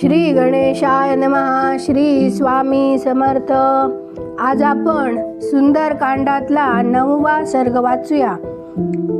श्री गणेशाय नमहा श्री स्वामी समर्थ. आज आपण सुंदरकांडातला नववा सर्ग वाचूया.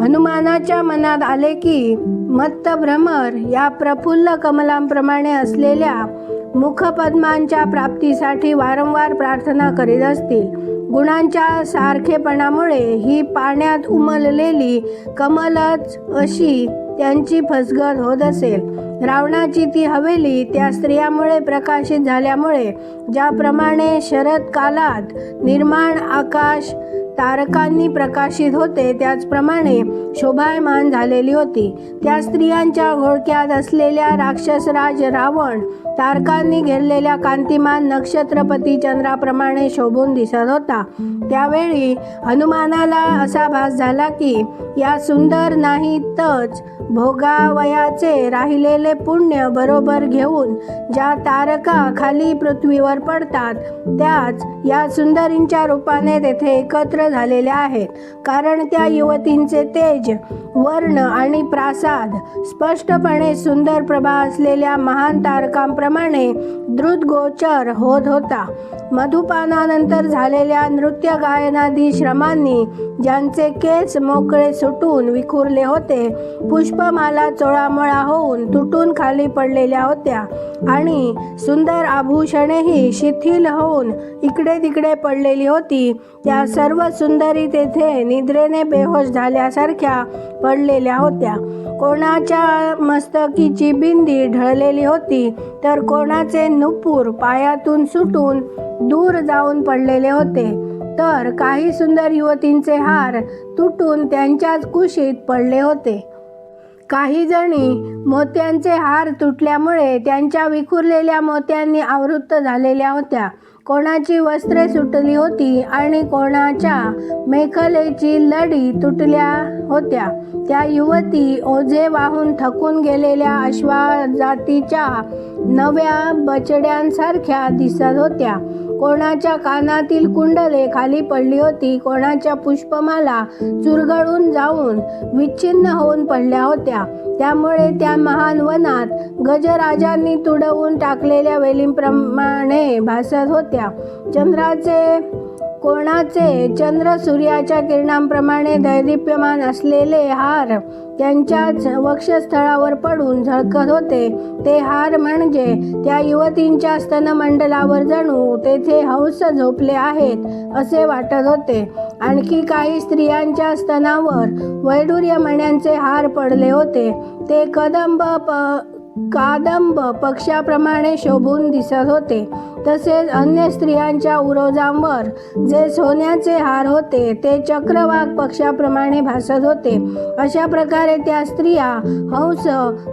हनुमानाच्या मनात आले की मत्त भ्रमर या प्रफुल्ल कमलांप्रमाणे असलेल्या मुखपद्मांच्या प्राप्तीसाठी वारंवार प्रार्थना करीत असतील. गुणांच्या सारखेपणामुळे ही पाण्यात उमललेली कमलच अशी त्यांची फसगत होत असेल. रावणाची ती हवेली त्या स्त्रियामुळे प्रकाशित झाल्यामुळे ज्याप्रमाणे शरदकालात निर्माण आकाश तारकांनी प्रकाशित होते त्याचप्रमाणे शोभायमान झालेली होती. त्या स्त्रियांच्या घोळक्यात असलेल्या राक्षसराज रावण तारकांनी घेरलेल्या कांतिमान नक्षत्रपती चंद्राप्रमाणे शोभून दिसत होता. त्यावेळी हनुमानाला असा भास झाला की या सुंदर नाहीतच भोगावयाचे राहिलेले पुण्य बरोबर घेऊन ज्या तारका खाली पृथ्वीवर पडतात त्याच या सुंदरींच्या रूपाने तेथे एकत्र झालेल्या आहेत. कारण त्या युवतींचे तेज वर्ण आणि प्रासाद स्पष्टपणे सुंदर प्रभा असलेल्या महान तारकांप्रमाणे द्रुतगोचर होत होता. मधुपानानंतर झालेल्या नृत्य गायनादी श्रमांनी ज्यांचे केस मोकळे सुटून विखुरले होते पुष्पमाला चोळामोळा होऊन तुटून खाली पडलेल्या होत्या. आणि सुंदर आभूषणेही शिथिल होऊन इकडे तिकडे पडलेली होती. त्या सर्व सुंदरी तेथे निद्रेने बेहोश झाल्यासारख्या पडलेल्या होत्या. कोणाच्या मस्तकीची बिंदी ढळलेली होती तर कोणाचे नुपूर पायातून सुटून दूर जाऊन पडलेले होते. तर काही सुंदर युवतींचे हार तुटून त्यांच्याच कुशीत पडले होते. काही जणी मोत्यांचे हार तुटल्यामुळे त्यांच्या विखुरलेल्या मोत्यांनी आवृत्त झालेल्या होत्या. कोणाची वस्त्रे सुटली होती आणि कोणाच्या मेखलेची लढी तुटल्या होत्या. त्या युवती ओझे वाहून थकून गेलेल्या अश्वाजातीच्या नव्या बचड्यांसारख्या दिसत होत्या. कोणाच्या कानातील कुंडले खाली पडली होती कोणाच्या पुष्पमाला चुरगळून जाऊन विच्छिन्न होऊन पडल्या होत्या. त्यामुळे त्या महान वनात गजराजांनी तुडवून टाकलेल्या वेलींप्रमाणे भासत होत्या. चंद्राचे कोणाचे? चंद्र सूर्याच्या किरणांप्रमाणे दैदिप्यमान असलेले हार त्यांच्याच वक्षस्थळावर पडून झळकत होते. ते हार म्हणजे त्या युवतींच्या स्तनमंडलावर जणू तेथे हंस झोपले आहेत असे वाटत होते. आणखी काही स्त्रियांच्या स्तनावर वैडूर्य मण्यांचे हार पडले होते. ते कदंब प कादंब पक्षाप्रमाणे शोभून दिसत होते. तसेच अन्य स्त्रियांच्या उरोजांवर जे सोन्याचे हार होते ते चक्रवाक पक्षाप्रमाणे भासत होते. अशा प्रकारे त्या स्त्रिया हंस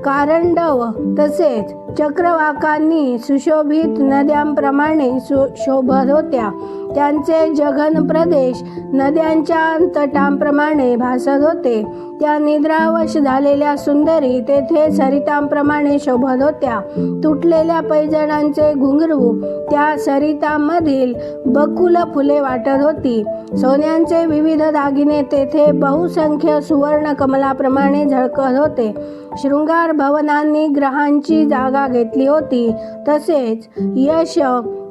कारंडव तसेच चक्रवाकांनी सुशोभित नद्यांप्रमाणे सु शोभत होत्या. त्यांचे जघन प्रदेश नद्यांच्या अंतटांप्रमाणे भासत होते. त्या निद्रावश झालेल्या सुंदरी तेथे सरितांप्रमाणे शोभत होत्या. तुटलेल्या पैजणांचे घुंगरू त्या सरितांमधील बकुल फुले वाटत होती. सोन्यांचे विविध दागिने तेथे बहुसंख्य सुवर्ण कमलाप्रमाणे झळकत होते. शृंगार भवनांनी ग्रहांची जागा घेतली होती. तसेच यश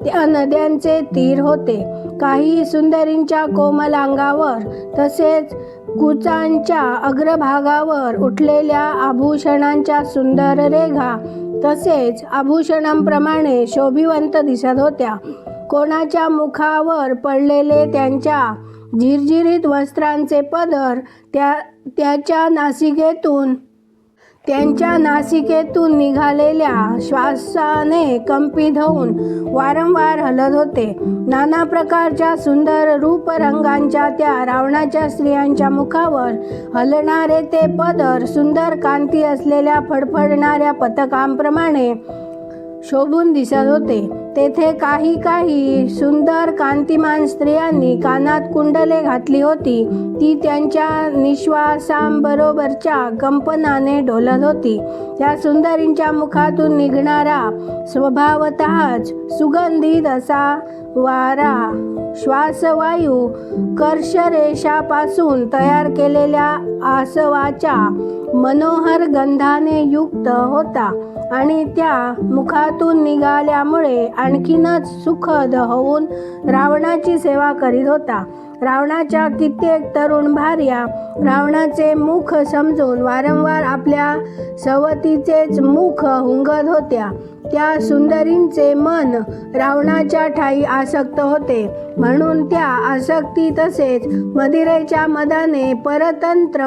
त्या नद्यांचे तीर होते. काही सुंदरींच्या कोमल अंगावर तसेच कुचांच्या अग्रभागावर उठलेल्या आभूषणांच्या सुंदर रेघा तसेच आभूषणांप्रमाणे शोभिवंत दिसत होत्या. कोणाच्या मुखावर पडलेले त्यांच्या झिरझिरीत वस्त्रांचे पदर त्या त्याच्या नासिकेतून त्यांच्या नासिकेतून निघालेल्या श्वासाने कंपित होऊन वारंवार हलत होते. नाना प्रकारच्या सुंदर रूपरंगांच्या त्या रावणाच्या स्त्रियांच्या मुखावर हलणारे ते पदर सुंदर कांती असलेल्या फडफडणाऱ्या पतकांप्रमाणे शोभून दिसत होते. तेथे काही काही सुंदर कांतिमान स्त्रियांनी कानात कुंडले घातली होती. ती त्यांच्या निश्वासांबरोबरच्या कंपनाने ढोलत होती. त्या सुंदरींच्या मुखातून निघणारा स्वभावतःच सुगंधित असा वारा श्वासवायू कर्षरेषापासून तयार केलेल्या आसवाच्या मनोहर गंधाने युक्त होता. आणि त्या मुखातून निघाल्यामुळे आणखीनच सुखद होऊन रावणाची सेवा करीत होता. रावणाच्या कित्येक तरुण भार्या रावणाचे मुख समजून वारंवार आपल्या सवतीचेच मुख हुंगत होत्या. त्या सुंदरींचे मन रावणाच्या ठाई आसक्त होते. म्हणून त्या आसक्ती तसेच मदिरेच्या मदाने परतंत्र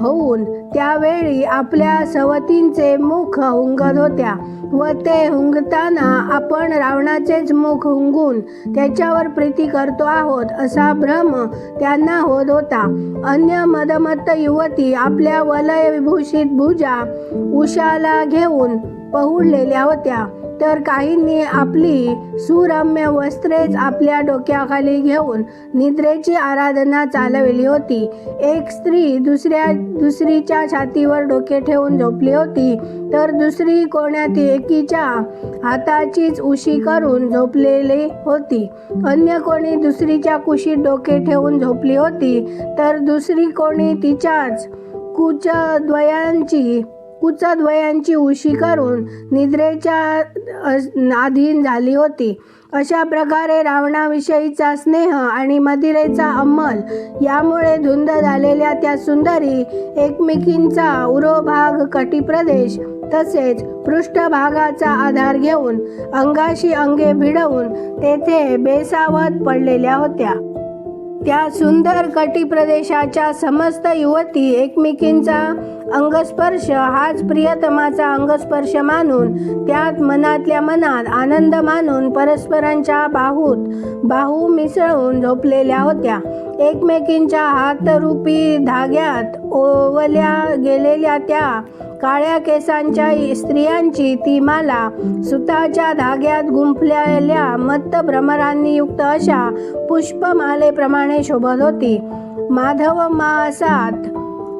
होऊन त्यावेळी आपल्या सवतींचे मुख हुंगत होत्या व ते हुंगताना आपण रावणाचेच मुख हुंगून त्याच्यावर प्रीती करतो आहोत असा भ्रम त्यांना होत होता. अन्य मदमत्त युवती आपल्या वलयविभूषित भुजा उषाला घेऊन पहुडलेल्या होत्या. तर काहींनी आपली सुरम्य वस्त्रेच आपल्या डोक्याखाली घेऊन निद्रेची आराधना चालविली होती. एक स्त्री दुसऱ्या दुसरीच्या छातीवर डोके ठेवून झोपली होती. तर दुसरी कोण्यात एकीच्या हाताचीच उशी करून झोपलेली होती. अन्य कोणी दुसरीच्या कुशीत डोके ठेवून झोपली होती. तर दुसरी कोणी तिच्याच कुचद्वयांची कुचद्वयांची उशी करून निद्रेच्या अधीन झाली होती. अशा प्रकारे रावणाविषयीचा स्नेह आणि मदिरेचा अंमल यामुळे धुंद झालेल्या त्या सुंदरी एकमेकींचा उरोभाग कटिप्रदेश तसेच पृष्ठभागाचा आधार घेऊन अंगाशी अंगे भिडवून तेथे बेसावत पडलेल्या होत्या. त्या सुंदर कटी प्रदेशाच्या समस्त युवती एकमेकींचा अंगस्पर्श हाच प्रियतमाचा अंगस्पर्श मानून त्यात मनातल्या मनात आनंद मानून परस्परांच्या बाहूत बाहू मिसळून झोपलेल्या होत्या. एकमेकींच्या हातरूपी धाग्यात ओवल्या गेलेल्या त्या काळ्या केसांच्या स्त्रियांची ती माला सुताच्या धाग्यात गुंफलेल्या मत्त भ्रमरांनी युक्त अशा पुष्पमालेप्रमाणे शोभत होती. माधव मासात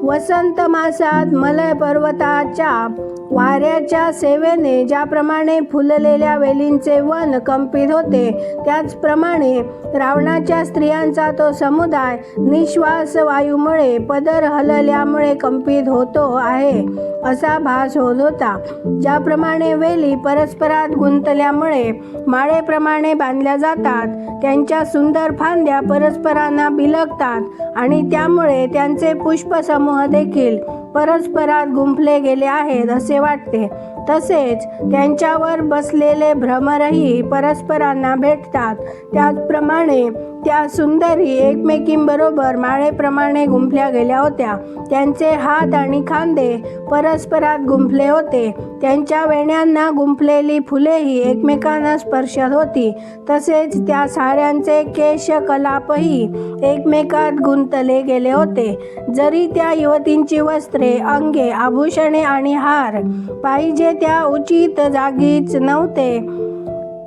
वसंत मासात मलय पर्वताच्या वाऱ्याच्या सेवेने ज्याप्रमाणे फुललेल्या वेलींचे वन कंपित होते त्याचप्रमाणे रावणाच्या स्त्रियांचा तो समुदाय निश्वास वायूमुळे पदर हलल्यामुळे कंपित होतो आहे असा भास होत होता. ज्याप्रमाणे वेली परस्परात गुंतल्यामुळे माळेप्रमाणे बांधल्या जातात त्यांच्या सुंदर फांद्या परस्परांना बिलगतात आणि त्यामुळे त्यांचे पुष्पसमूह देखील परस्परात गुंफले गेले आहेत असे वाटते. तसेच त्यांच्यावर बसलेले भ्रमरही परस्परांना भेटतात. त्याचप्रमाणे त्या सुंदरी एकमेकींबरोबर माळेप्रमाणे गुंफल्या गेल्या होत्या. त्यांचे हात आणि खांदे परस्परात गुंफले होते. त्यांच्या वेण्यांना गुंफलेली फुलेही एकमेकांना स्पर्शत होती. तसेच त्या साऱ्यांचे केशकलापही एकमेकात गुंतले गेले होते. जरी त्या युवतींची वस्त्रे अंगे आभूषणे आणि हार पाहिजे त्या उचित जागीच नव्हते.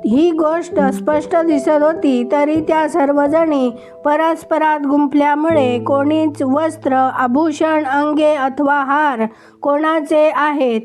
ही गोष्ट स्पष्ट दिसत होती तरी त्या सर्वजणी परस्परात गुंफल्यामुळे कोणीच वस्त्र आभूषण अंगे अथवा हार कोणाचे आहेत?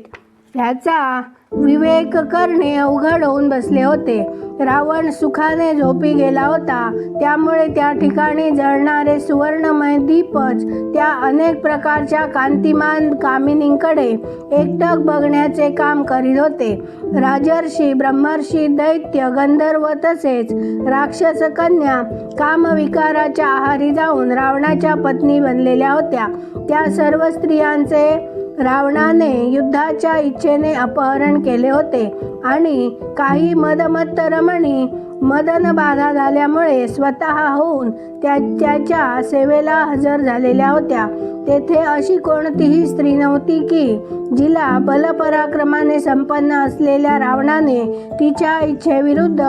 ह्याचा विवेक करणे अवघड होऊन बसले होते. रावण सुखाने झोपी गेला होता. त्यामुळे त्या ठिकाणी जळणारे सुवर्णमय दीपच त्या अनेक प्रकारच्या कांतिमान कामिनींकडे एकटक बघण्याचे काम करीत होते. राजर्षी ब्रह्मर्षी दैत्य गंधर्व तसेच राक्षस कन्या कामविकाराच्या आहारी जाऊन रावणाच्या पत्नी बनलेल्या होत्या. त्या सर्व स्त्रियांचे रावणाने युद्धाच्या इच्छेने अपहरण केले होते आणि काही मदमत्त रमणी मदन बाधा झाल्यामुळे स्वतः होऊन त्या त्याच्या सेवेला हजर झालेल्या होत्या. तेथे अशी कोणतीही स्त्री नव्हती की जिला बलपराक्रमाने संपन्न असलेल्या रावणाने तिच्या इच्छेविरुद्ध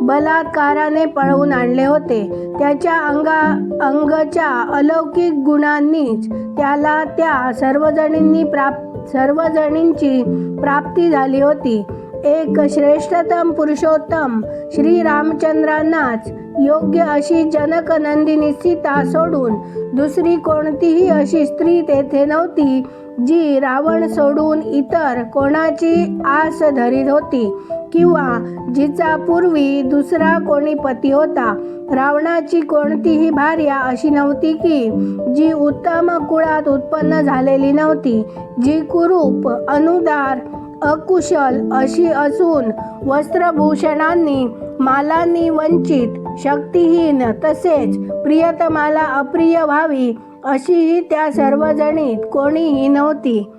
बलात्काराने पळवून आणले होते. त्याच्या अंगा अंगच्या अलौकिक गुणांनीच त्याला त्या सर्वजणींनी प्राप्त सर्वजणींची प्राप्ती झाली होती. एक श्रेष्ठतम पुरुषोत्तम श्री रामचंद्रांनाच योग्य अशी जनक नंदिनी सीता सोडून दुसरी कोणतीही अशी स्त्री तेथे नव्हती जी रावण सोडून इतर कोणाची आस धरीत होती किंवा जिचा पूर्वी दुसरा कोणी पती होता. रावणाची कोणतीही भार्या अशी नव्हती की जी उत्तम कुळात उत्पन्न झालेली नव्हती जी कुरूप अनुदार अकुशल अशी असून वस्त्रभूषणांनी मालांनी वंचित शक्तिहीन तसेच प्रियतमाला अप्रिय व्हावी अशीही त्या सर्वजणीत कोणीही नव्हती.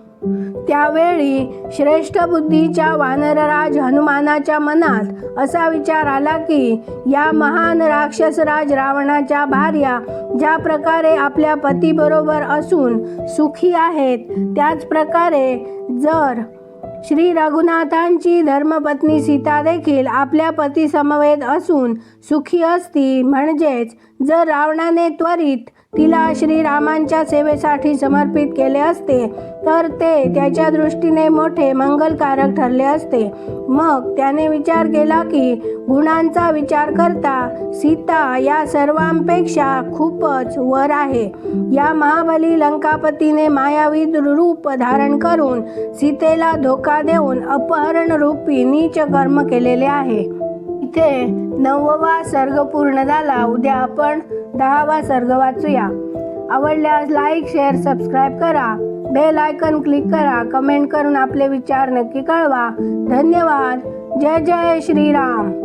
त्यावेळी श्रेष्ठ बुद्धीच्या वानरराज हनुमानाच्या मनात असा विचार आला की या महान राक्षसराज रावणाच्या भार्या ज्या प्रकारे आपल्या पतीबरोबर असून सुखी आहेत त्याच प्रकारे जर श्री रघुनाथांची धर्मपत्नी सीता देखील आपल्या पती समवेत असून सुखी असती म्हणजेच जर रावणाने त्वरित तिला श्रीरामांच्या सेवेसाठी समर्पित केले असते तर ते त्याच्या दृष्टीने मोठे मंगलकारक ठरले असते. मग त्याने विचार केला की गुणांचा विचार करता सीता या सर्वांपेक्षा खूपच वर आहे. या महाबली लंकापतीने मायावी रूप धारण करून सीतेला धोका देऊन अपहरण रूपी नीच कर्म केलेले आहे. इथे नववा सर्ग पूर्ण झाला उद्या आपण दहावा सर्ग वाचूया. आवडल्यास लाईक शेअर सबस्क्राईब करा. बेल आयकन क्लिक करा. कमेंट करून आपले विचार नक्की कळवा. धन्यवाद. जय जय श्रीराम.